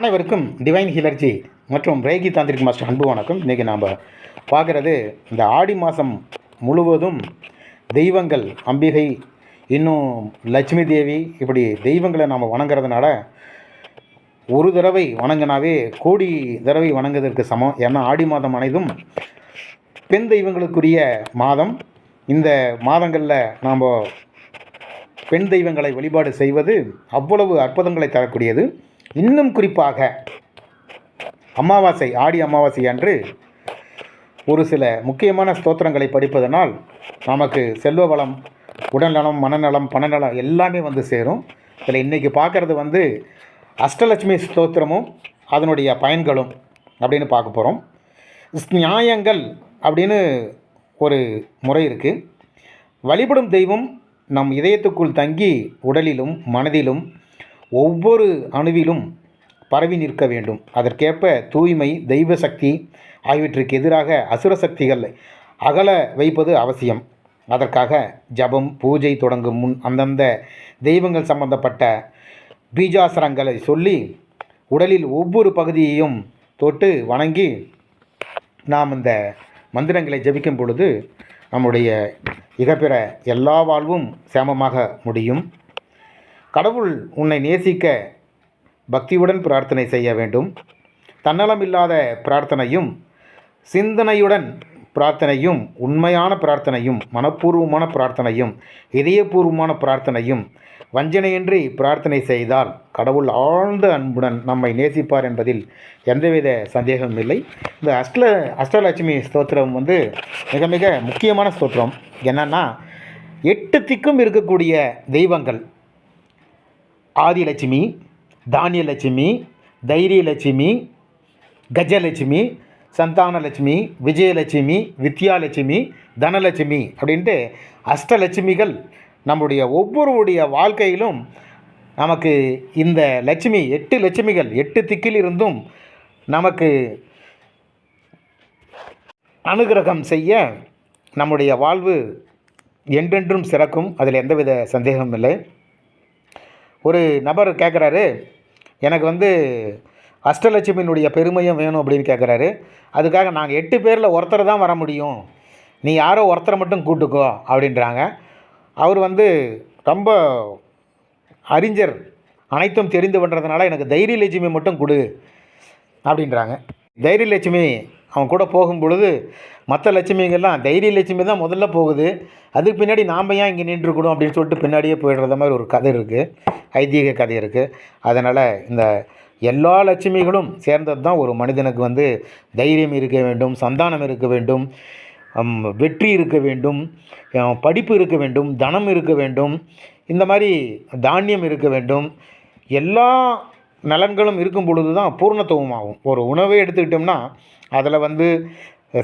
அனைவருக்கும் டிவைன் ஹிலர்ஜி மற்றும் Reiki tantric master அன்பு வணக்கம். இன்றைக்கி நாம் பார்க்குறது இந்த ஆடி மாதம் முழுவதும் தெய்வங்கள் அம்பிகை இன்னும் லட்சுமி தேவி இப்படி தெய்வங்களை நாம் வணங்குறதுனால ஒரு தடவை வணங்கினாவே கோடி தடவை வணங்குவதற்கு சமம். ஏன்னா ஆடி மாதம் அனைத்தும் பெண் தெய்வங்களுக்குரிய மாதம். இந்த மாதங்களில் நாம் பெண் தெய்வங்களை வழிபாடு செய்வது அவ்வளவு அற்புதங்களை தரக்கூடியது. இன்னும் குறிப்பாக அமாவாசை ஆடி அமாவாசை அன்று ஒரு சில முக்கியமான ஸ்தோத்திரங்களை படிப்பதனால் நமக்கு செல்வ வளம் உடல்நலம் மனநலம் பணநலம் எல்லாமே வந்து சேரும். இதில் இன்றைக்கி பார்க்குறது வந்து அஷ்டலட்சுமி ஸ்தோத்திரமும் அதனுடைய பயன்களும் அப்படின்னு பார்க்க போகிறோம் நியாயங்கள் அப்படின்னு ஒரு முறை இருக்குது வழிபடும் தெய்வம் நம் இதயத்துக்குள் தங்கி உடலிலும் மனதிலும் ஒவ்வொரு அணுவிலும் பரவி நிற்க வேண்டும். அதற்கேற்ப தூய்மை தெய்வ சக்தி ஆகியவற்றுக்கு எதிராக அசுர சக்திகள் அகல வைப்பது அவசியம். அதற்காக ஜபம் பூஜை தொடங்கும் முன் அந்தந்த தெய்வங்கள் சம்பந்தப்பட்ட பீஜாசரங்களை சொல்லி உடலில் ஒவ்வொரு பகுதியையும் தொட்டு வணங்கி நாம் இந்த மந்திரங்களை ஜபிக்கும் பொழுது நம்முடைய இகப்பிற எல்லா வாழ்வும் சேமமாக முடியும். கடவுள் உன்னை நேசிக்க பக்தியுடன் பிரார்த்தனை செய்ய வேண்டும். தன்னலமில்லாத பிரார்த்தனையும் சிந்தனையுடன் பிரார்த்தனையும் உண்மையான பிரார்த்தனையும் மனப்பூர்வமான பிரார்த்தனையும் இதயபூர்வமான பிரார்த்தனையும் வஞ்சனையின்றி பிரார்த்தனை செய்தால் கடவுள் ஆழ்ந்த அன்புடன் நம்மை நேசிப்பார் என்பதில் எந்தவித சந்தேகமும் இல்லை. இந்த அஷ்ட அஷ்டலட்சுமி ஸ்தோத்திரம் வந்து மிக மிக முக்கியமான ஸ்தோத்திரம். என்னன்னா எட்டு திக்கும் இருக்கக்கூடிய தெய்வங்கள் ஆதிலட்சுமி தானியலட்சுமி தைரியலட்சுமி கஜலட்சுமி சந்தானலட்சுமி விஜயலட்சுமி வித்யாலட்சுமி தனலட்சுமி அப்படின்ட்டு அஷ்டலட்சுமிகள் நம்முடைய ஒவ்வொருடைய வாழ்க்கையிலும் நமக்கு இந்த லட்சுமி எட்டு லட்சுமிகள் எட்டு திக்கில் இருந்தும் நமக்கு அனுகிரகம் செய்ய நம்முடைய வாழ்வு என்றென்றும் சிறக்கும். அதில் எந்தவித சந்தேகமும் இல்லை. ஒரு நபர் கேட்குறாரு எனக்கு வந்து அஷ்டலட்சுமியினுடைய பெருமையும் வேணும் அப்படின்னு கேட்குறாரு அதுக்காக நாங்கள் எட்டு பேரில் ஒருத்தர் தான் வர முடியும். நீ யாரோ ஒருத்தரை மட்டும் கூட்டுக்கோ அப்படின்றாங்க. அவர் வந்து ரொம்ப அறிஞர் அனைத்தும் தெரிந்து பண்ணுறதுனால எனக்கு தைரியலட்சுமி மட்டும் கொடு அப்படின்றாங்க. தைரியலட்சுமி அவன் கூட போகும் பொழுது மற்ற லட்சுமிங்கெல்லாம் தைரியலட்சுமி தான் முதல்ல போகுது. அதுக்கு பின்னாடி நாம் ஏன் இங்கே நின்றுக்கணும் அப்படின்னு சொல்லிட்டு பின்னாடியே போயிடுறத மாதிரி ஒரு கதை இருக்குது ஐதீக கதை இருக்குது அதனால் இந்த எல்லா லட்சுமிகளும் சேர்ந்தது தான் ஒரு மனிதனுக்கு வந்து தைரியம் இருக்க வேண்டும் சந்தானம் இருக்க வேண்டும் வெற்றி இருக்க வேண்டும் படிப்பு இருக்க வேண்டும் தனம் இருக்க வேண்டும் இந்த மாதிரி தானியம் இருக்க வேண்டும். எல்லா நலன்களும் இருக்கும் பொழுது தான் பூர்ணத்துவம் ஆகும் ஒரு உணவை எடுத்துக்கிட்டோம்னா அதில் வந்து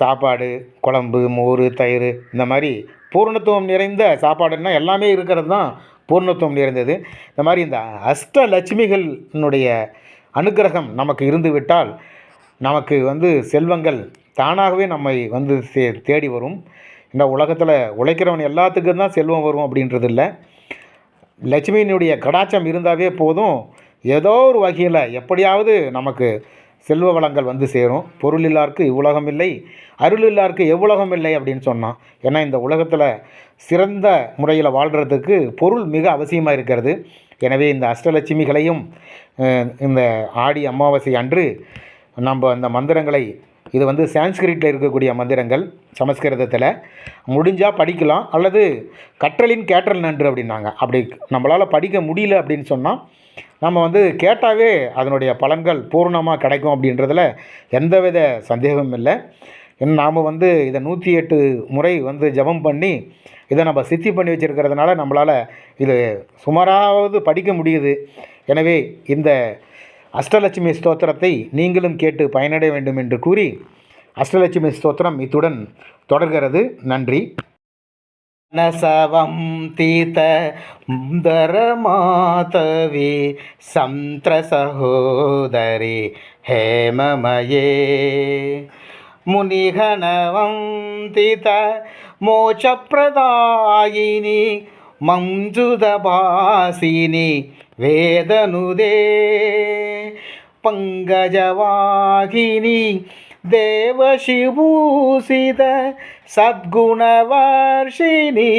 சாப்பாடு குழம்பு மோர் தயிர் இந்த மாதிரி பூர்ணத்துவம் நிறைந்த சாப்பாடுன்னா எல்லாமே இருக்கிறது தான் பூர்ணத்துவம் நிறைந்தது. இந்த மாதிரி இந்த அஷ்டலட்சுமிகளினுடைய அனுகிரகம் அனுக்கிரகம் நமக்கு இருந்துவிட்டால் நமக்கு வந்து செல்வங்கள் தானாகவே நம்மை வந்து சே தேடி வரும். இந்த உலகத்தில் உழைக்கிறவன் எல்லாத்துக்கும் தான் செல்வம் வரும் அப்படின்றது இல்லை லட்சுமியினுடைய கடாச்சம் இருந்தாவே போதும். ஏதோ ஒரு வகையில் எப்படியாவது நமக்கு செல்வ வளங்கள் வந்து சேரும். பொருள் இல்லாருக்கு இவ்வுலகம் இல்லை அருள் இல்லாருக்கு எவ்வுலகம் இல்லை அப்படின்னு சொன்னான் ஏன்னா இந்த உலகத்தில் சிறந்த முறையில் வாழ்கிறதுக்கு பொருள் மிக அவசியமாக இருக்கிறது. எனவே இந்த அஷ்டலட்சுமிகளையும் இந்த ஆடி அமாவாசை அன்று நம்ம அந்த மந்திரங்களை இது வந்து சான்ஸ்கிரிட்டில் இருக்கக்கூடிய மந்திரங்கள் சமஸ்கிருதத்தில் முடிஞ்சால் படிக்கலாம் அல்லது கற்றலின் கேட்டல் நன்று அப்படின்னாங்க. அப்படி நம்மளால் படிக்க முடியல அப்படின்னு சொன்னால் நம்ம வந்து கேட்டாவே அதனுடைய பலன்கள் பூர்ணமாக கிடைக்கும் அப்படின்றதில் எந்தவித சந்தேகமும் இல்லை. நாம் வந்து இதை நூற்றி எட்டு முறை வந்து ஜெபம் பண்ணி இதை நம்ம சித்தி பண்ணி வச்சுருக்கிறதுனால நம்மளால் இது சுமாராவது படிக்க முடியுது. எனவே இந்த அஷ்டலட்சுமி ஸ்தோத்திரத்தை நீங்களும் கேட்டு பயனடைய வேண்டும் என்று கூறி அஷ்டலட்சுமி ஸ்தோத்திரம் இத்துடன் தொடர்கிறது. நன்றி. నసవంతిత దరమాతవి సంత్రసహోదరి హేమమయే మునిఘనవంతిత మోచప్రదాయిని మంజుదభాసిని వేదనుదే పంగజవాహిని மோட்சப்பிரதாயினி மஞ்சுதபாசினி வேதனுதே பங்கஜவாகினி தேவசிபூசித சத்குணவர்ஷினி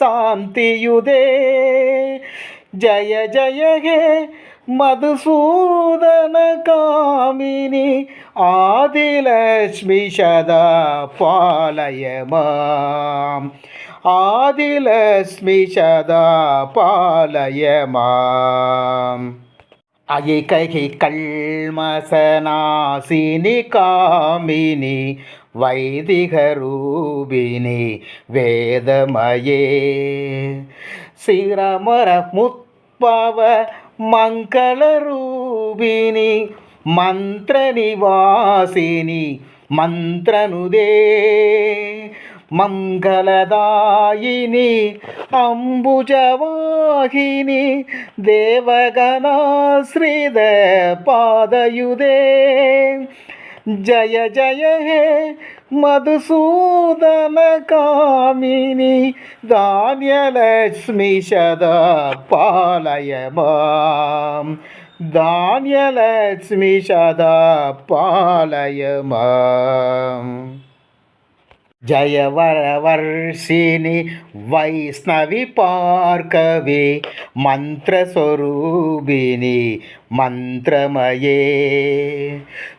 சாந்தியுதே. ஜய ஜய ஹே மதுசூதன காமினி ஆதிலக்ஷ்மி சதா பாலய மாம். அயிகை கல்மசனாசினி காமினி வைதிகரூபிணி வேதமயே. சிரமர முத்பவ மங்களரூபிணி மந்திரநிவாசினி மந்திரனுதே. மங்களதாயினி அம்புஜவாகினி தேவகணாஸ்ரித பாதயுதே ஜய ஜய ஹே மதுசூதன காமினி தானியலக்ஷ்மி சதா பாலய மாம் தானியலக்ஷ்மி சதா பாலய மாம் ஜயவரவர்ஷினி வைஷ்ணவி பார்க்கவே மந்திரஸ்வரூபிணி மந்திரமயே.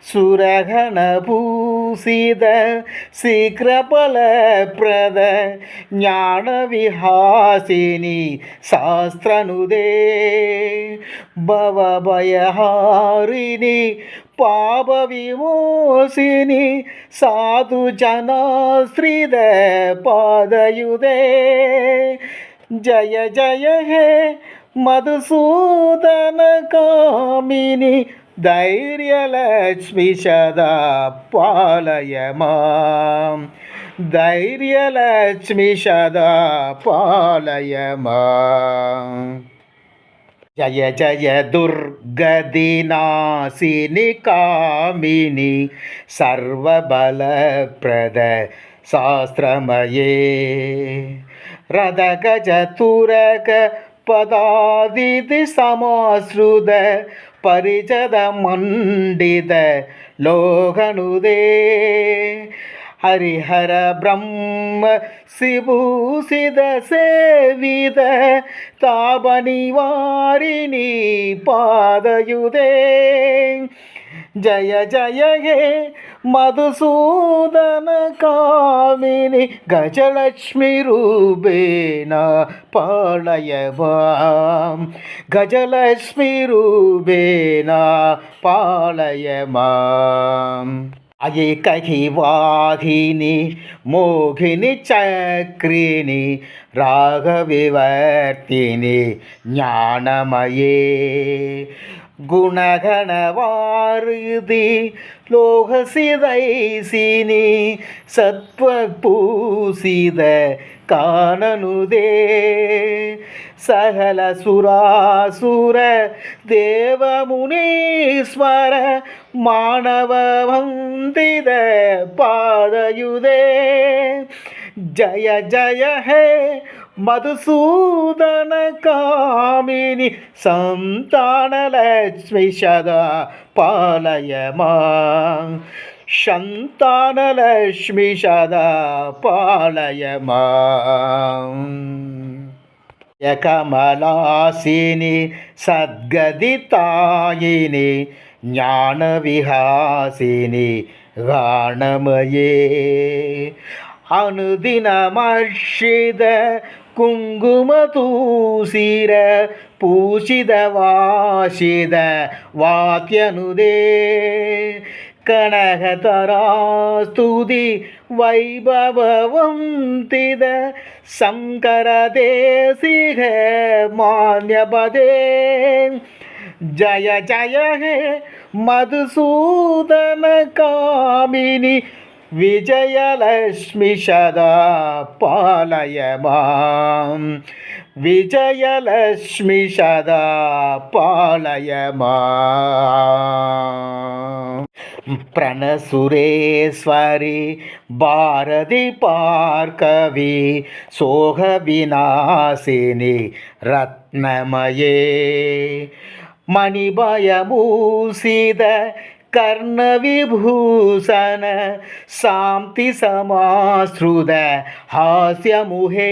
சுரகணபூசித சீக்கிரபலப்பிரத ஞானவிஹாசினி சாஸ்திரனுதே பவபயஹாரிணி பாபவிமோசினி சாது ஜனாஸ்ரித பாதயுதே ஜய ஜய ஹே மதுசூதன காமினி தைரியலக்ஷ்மி சதா பாலய மாம் தைரியலக்ஷ்மி சதா ஜய ஜய துர்கதிநாசினி காமினி சர்வபல பிரத சாஸ்திரமயே. ரதகஜ துரக பதாதிதி சமாஸ்ருத பரிஜத மண்டித லோகனுதே. ஹரிஹர பிரம்ம சிபூசித சேவித தாபனிவாரிணி பாதயுதே. ஜய ஜய ஹே மதுசூதன காமினி கஜலட்சுமி ரூபேணா பாளையமாம் கஜலட்சுமி ரூபேணா பாளையமாம் अये कही वाहिनी मोघिनी चक्रिणी ज्ञानमये। ಗುಣಗಣವಾರುದಿ ಲೋಹಸಿದೈಸಿನಿ ಸತ್ವ ಪೂಸಿದ ಕಾಣನುದೇ ಸಹಲ ಸುರಾಸುರ ದೇವ ಮುನೀಶ್ವರ ಮಾನವ ವಂದಿದ ಪಾದಯುದೇ ಜಯ ಜಯ ಹೇ మధుసూదన కామిని సంతానలక్ష్మి సదా పాలయ మా సంతానలక్ష్మి సదా పాలయ మా యకమలాసిని సద్గదితాయిని ஞானவிஹாசினி காணமயே அனுதினமர்ஷித குங்குமதூசிர பூஷித வாசித வாக்கியனுதே கனகதராஸ்துதி வைபவந்தித சங்கர தேசிக மான்யபதே. ஜய ஜய மதுசூதன காமினி விஜயலக்ஷ்மி சதா பாலயமாம். விஜயலக்ஷ்மி சதா பாலயமாம். பிரணசுரேஸ்வரி பாரதி பார்கவி சோக விநாசினி ரத்னமயே. மணிபயமூசித कर्णविभूषण शान्ति समाश्रुत हास्यमुहे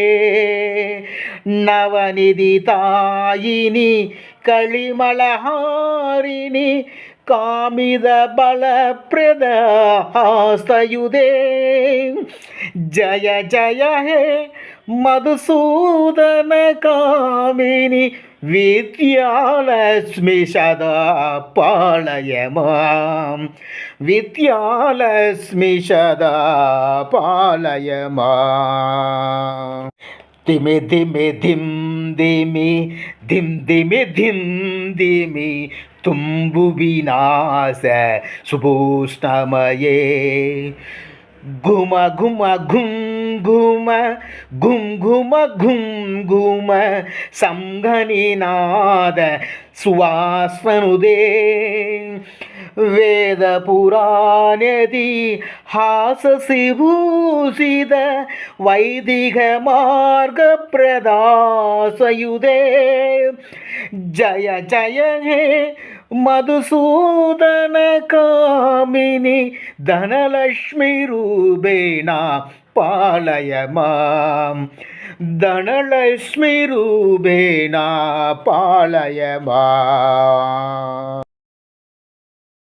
नवनिदितायिनि कलिमलहारिणि कामिदबलप्रद हास्तयुधे जय जय हे మధుసూదన కామిని విద్యాలక్ష్మి సదా పాళయమాం విద్యాలక్ష్మి సదా పాళయమా திமி திமி திம் திமி திம் திமி திம் திமி தும்பு விநாச சுபூஷ்ணமயே கும घुम घुं घुम घुं घुम सङ्घनिनाद सुवास्वनुदे वेदपुराणदि हाससि भूषित वैदिकमार्गप्रदासयुधे जय जय हे मधुसूदनकामिनि धनलक्ष्मीरूपेण பாலயமாம். தனலட்சுமி ரூபேணா பாலயமா